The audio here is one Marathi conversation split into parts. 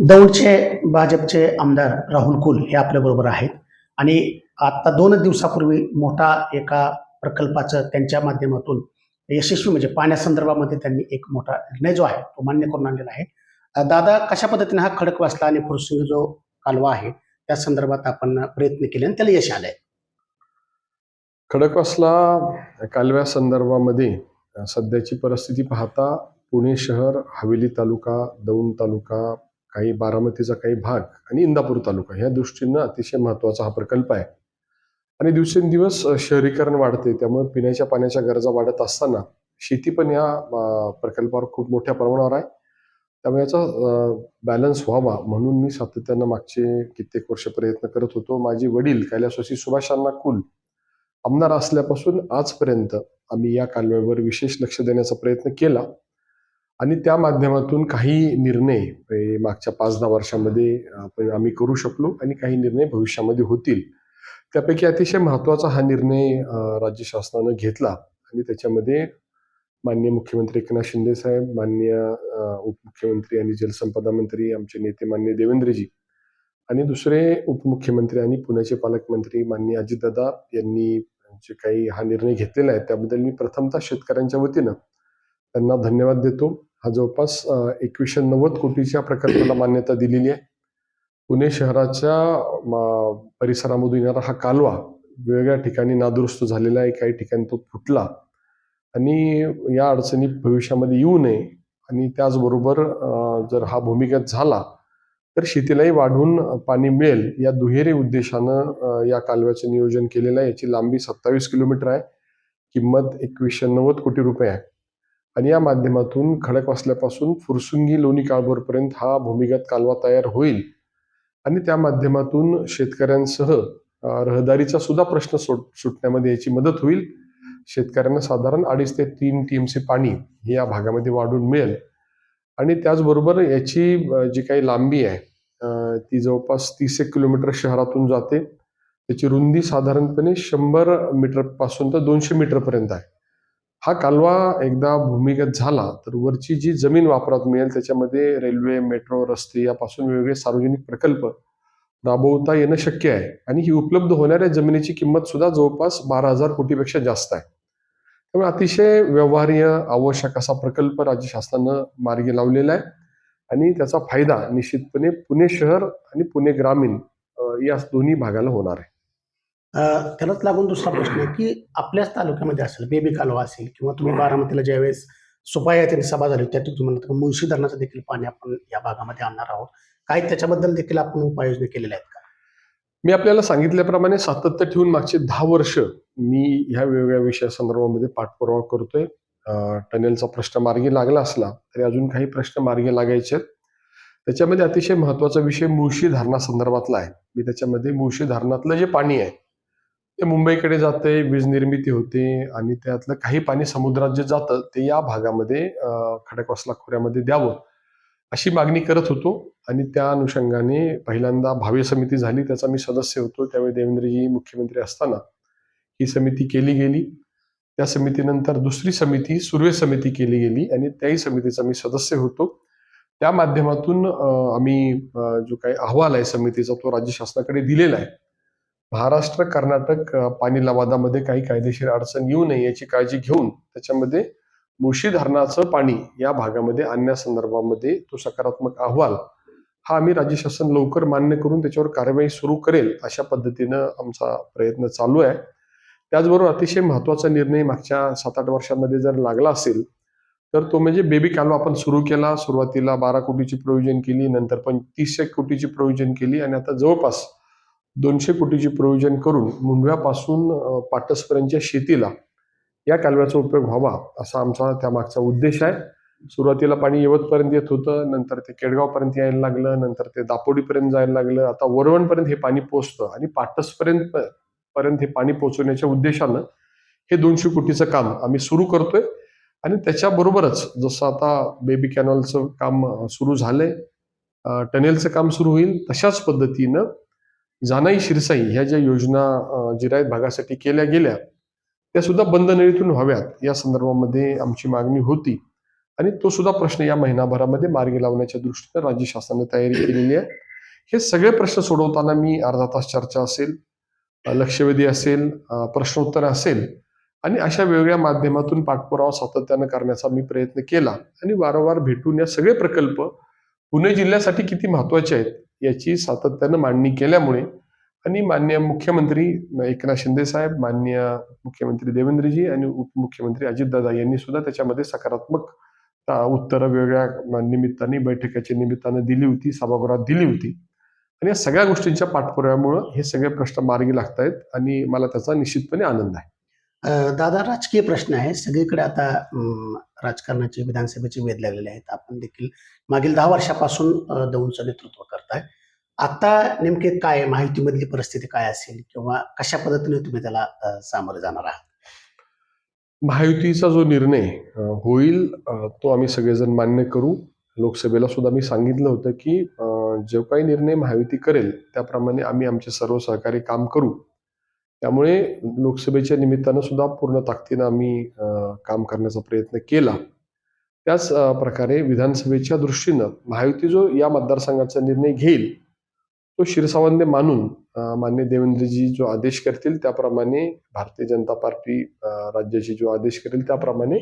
दौंडचे भाजपचे आमदार राहुल कुल हे आपल्याबरोबर आहेत. आणि आत्ता दोनच दिवसापूर्वी मोठा एका प्रकल्पाचं त्यांच्या माध्यमातून यशस्वी म्हणजे पाण्यासंदर्भामध्ये त्यांनी एक मोठा निर्णय जो आहे तो मान्य करून आणलेला आहे. दादा कशा पद्धतीने हा खडकवासला आणि फुरसिंग जो कालवा आहे त्या संदर्भात आपण प्रयत्न केले आणि त्याला यश आलंय? खडकवासला कालव्या संदर्भामध्ये. सध्याची परिस्थिती पाहता पुणे शहर हवेली तालुका दौंड तालुका काही बारामतीचा काही भाग आणि इंदापूर तालुका ह्या दृष्टीनं अतिशय महत्त्वाचा हा प्रकल्प आहे. आणि दिवसेंदिवस शहरीकरण वाढते. त्यामुळे पिण्याच्या पाण्याच्या गरजा वाढत असताना शेती पण या प्रकल्पावर खूप मोठ्या प्रमाणावर आहे. त्यामुळे याचा बॅलन्स व्हावा म्हणून मी सातत्यानं मागचे कित्येक वर्ष प्रयत्न करत होतो. माझे वडील कैलासवासी सुभाषांना कुल आमदार असल्यापासून आजपर्यंत आम्ही या कालव्यावर विशेष लक्ष देण्याचा प्रयत्न केला. आणि त्या माध्यमातून काही निर्णय मागच्या पाच दहा वर्षामध्ये आपण आम्ही करू शकलो आणि काही निर्णय भविष्यामध्ये होतील. त्यापैकी अतिशय महत्त्वाचा हा निर्णय राज्य शासनानं घेतला आणि त्याच्यामध्ये माननीय मुख्यमंत्री एकनाथ शिंदे साहेब मान्य उपमुख्यमंत्री आणि जलसंपदा मंत्री आमचे नेते मान्य देवेंद्रजी आणि दुसरे उपमुख्यमंत्री आणि पुण्याचे पालकमंत्री माननीय अजितदादा यांनी जे काही हा निर्णय घेतलेला आहे त्याबद्दल मी प्रथमतः शेतकऱ्यांच्या वतीनं त्यांना धन्यवाद देतो. हा जवळपास एकवीसशे नव्वद कोटीच्या प्रकल्पाला मान्यता दिलेली आहे. पुणे शहराच्या परिसरामधून येणारा हा कालवा वेगवेगळ्या ठिकाणी नादुरुस्त झालेला आहे. काही ठिकाणी तो फुटला आणि या अडचणी भविष्यामध्ये येऊ नये आणि त्याचबरोबर जर हा भूमिगत झाला तर शेतीलाही वाढून पाणी मिळेल या दुहेरी उद्देशानं या कालव्याचं नियोजन केलेलं आहे. याची लांबी सत्तावीस किलोमीटर आहे. किंमत एकवीसशे नव्वद कोटी रुपये आहे. आणि या माध्यमातून खडकवासल्यापासून फुरसुंगी लोणी काळभोरपर्यंत हा भूमिगत कालवा तयार होईल. आणि त्या माध्यमातून शेतकऱ्यांसह रहदारीचा सुद्धा प्रश्न सुट सुटण्यामध्ये याची मदत होईल. शेतकऱ्यांना साधारण अडीच ते तीन टी एम सी पाणी हे या भागामध्ये वाढून मिळेल. आणि त्याचबरोबर याची जी काही लांबी आहे ती जवळपास तीस एक किलोमीटर शहरातून जाते. त्याची रुंदी साधारणपणे शंभर मीटरपासून तर दोनशे मीटरपर्यंत आहे. हा कालवा एकदा भूमिगत झाला तर वरची जी जमीन वापरात मिळेल त्याच्यामध्ये रेल्वे मेट्रो रस्ते यापासून वेगवेगळे सार्वजनिक प्रकल्प राबवता येणं शक्य आहे. आणि ही उपलब्ध होणाऱ्या जमिनीची किंमत सुद्धा जवळपास बारा हजार कोटीपेक्षा जास्त आहे. त्यामुळे अतिशय व्यवहार्य आवश्यक असा प्रकल्प राज्य शासनानं मार्गी लावलेला आहे. आणि त्याचा फायदा निश्चितपणे पुणे शहर आणि पुणे ग्रामीण या दोन्ही भागाला होणार आहे. त्यालाच लागून दुसरा प्रश्न आहे की आपल्याच तालुक्यामध्ये असेल बेबी कालवा असेल किंवा तुम्ही बारामतीला ज्यावेळेस सुपाया त्यांनी सभा झाली त्या तुम्ही म्हणत होता, मुळशी धरणाचं देखील पाणी आपण या भागामध्ये आणणार आहोत. काही त्याच्याबद्दल देखील आपण उपाययोजना केलेल्या आहेत का? मी आपल्याला सांगितल्याप्रमाणे सातत्य ठेवून मागचे दहा वर्ष मी ह्या वेगवेगळ्या विषयासंदर्भामध्ये पाठपुरावा करतोय. टनेलचा प्रश्न मार्गी लागला असला तरी अजून काही प्रश्न मार्गी लागायचे आहेत. त्याच्यामध्ये अतिशय महत्त्वाचा विषय मुळशी धरणासंदर्भातला आहे. मी त्याच्यामध्ये मुळशी धरणातलं जे पाणी आहे ते मुंबईकडे जाते वीज निर्मिती होते आणि त्यातलं काही पाणी समुद्रात जे जातं ते या भागामध्ये खडकवासला खोऱ्यामध्ये द्यावं अशी मागणी करत होतो आणि त्या अनुषंगाने पहिल्यांदा भाव्य समिती झाली. त्याचा मी सदस्य होतो. त्यावेळी देवेंद्रजी मुख्यमंत्री असताना ही समिती केली गेली. त्या समितीनंतर दुसरी समिती सुर्वे समिती केली गेली आणि त्याही समितीचा मी सदस्य होतो. त्या माध्यमातून आम्ही जो काही अहवाल आहे समितीचा तो राज्य शासनाकडे दिलेला आहे. महाराष्ट्र कर्नाटक पाणी लवादामध्ये काही कायदेशीर अडचण येऊ नये याची काळजी घेऊन त्याच्यामध्ये मुशी धरणाचं पाणी या भागामध्ये आणण्यासंदर्भामध्ये तो सकारात्मक अहवाल हा आम्ही राज्य शासन लवकर मान्य करून त्याच्यावर कारवाई सुरू करेल अशा पद्धतीनं आमचा प्रयत्न चालू आहे. त्याचबरोबर अतिशय महत्त्वाचा निर्णय मागच्या सात आठ वर्षांमध्ये जर लागला असेल तर तो म्हणजे बेबी कालवा आपण सुरू केला सुरुवातीला बारा कोटीची प्रोव्हिजन केली नंतर पण तीस एक कोटीची प्रोव्हिजन केली आणि आता जवळपास दोनशे कोटीची प्रोव्हिजन करून मुंडव्यापासून पाटसपर्यंतच्या शेतीला या कालव्याचा उपयोग व्हावा असा आमचा त्यामागचा उद्देश आहे. सुरुवातीला पाणी यवतपर्यंत येत होतं नंतर ते केडगावपर्यंत यायला लागलं नंतर ते दापोडीपर्यंत जायला लागलं. आता वरवणपर्यंत हे पाणी पोचतं आणि पाटसपर्यंत पर्यंत हे पाणी पोहोचवण्याच्या उद्देशानं हे दोनशे कोटीचं काम आम्ही सुरू करतोय. आणि त्याच्याबरोबरच जसं आता बेबी कॅनॉलचं काम सुरू झालंय टनेलचं काम सुरू होईल तशाच पद्धतीनं जानाई शिरसाई ह्या ज्या योजना जिरायत भागासाठी केल्या गेल्या त्या सुद्धा बंद नळीतून व्हाव्यात. या संदर्भामध्ये आमची मागणी होती. आणि तो सुद्धा प्रश्न या महिनाभरामध्ये मार्गी लावण्याच्या दृष्टीने राज्य शासनाने तयारी केलेली आहे. हे सगळे प्रश्न सोडवताना मी अर्धा तास चर्चा असेल लक्षवेधी असेल प्रश्नोत्तर असेल आणि अशा वेगवेगळ्या माध्यमातून पाठपुरावा सातत्यानं करण्याचा मी प्रयत्न केला. आणि वारंवार भेटून या सगळे प्रकल्प पुणे जिल्ह्यासाठी किती महत्त्वाचे आहेत याची सातत्यानं मांडणी केल्यामुळे आणि मान्य मुख्यमंत्री एकनाथ शिंदे साहेब मान्य मुख्यमंत्री देवेंद्रजी आणि उपमुख्यमंत्री अजितदादा यांनी सुद्धा त्याच्यामध्ये सकारात्मक उत्तरं वेगवेगळ्या निमित्ताने बैठकाच्या निमित्तानं दिली होती सभागृहात दिली होती. आणि या सगळ्या गोष्टींच्या पाठपुराव्यामुळं हे सगळे प्रश्न मार्गी लागत आहेत आणि मला त्याचा निश्चितपणे आनंद आहे. दादा राजकीय प्रश्न आहे. सगळीकडे आता राजकारणाचे विधानसभेचे वेध लागलेले आहेत. आपण देखील मागील दहा वर्षापासून दौंडचं नेतृत्व करताय. आता नेमके काय माहितीमधली परिस्थिती काय असेल? किंवा कशा पद्धतीने तुम्ही त्याला सामोरे जाणार आहात? महायुतीचा जो निर्णय होईल तो आम्ही सगळेजण मान्य करू. लोकसभेला सुद्धा मी सांगितलं होतं की जो काही निर्णय महायुती करेल त्याप्रमाणे आम्ही आमचे सर्व सहकारी काम करू. त्यामुळे लोकसभेच्या निमित्तानं सुद्धा पूर्ण ताकदीनं आम्ही काम करण्याचा प्रयत्न केला. त्याच प्रकारे विधानसभेच्या दृष्टीनं महायुती जो या मतदारसंघाचा निर्णय घेईल तो शिरसावंदे मानून मान्य देवेंद्रजी जो आदेश करतील त्याप्रमाणे भारतीय जनता पार्टी राज्याची जो आदेश करेल त्याप्रमाणे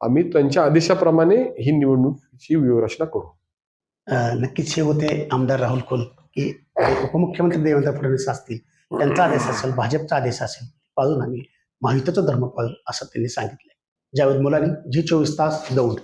आम्ही त्यांच्या आदेशाप्रमाणे ही निवडणुकीची व्यूहरचना करू. नक्कीच हे होते आमदार राहुल कुल की उपमुख्यमंत्री देवेंद्र फडणवीस असतील त्यांचा आदेश असेल भाजपचा आदेश असेल पाळून आम्ही महायुतीचा धर्म पाळू असं त्यांनी सांगितलं. जावेद मुलानी जी चोवीस तास दौंड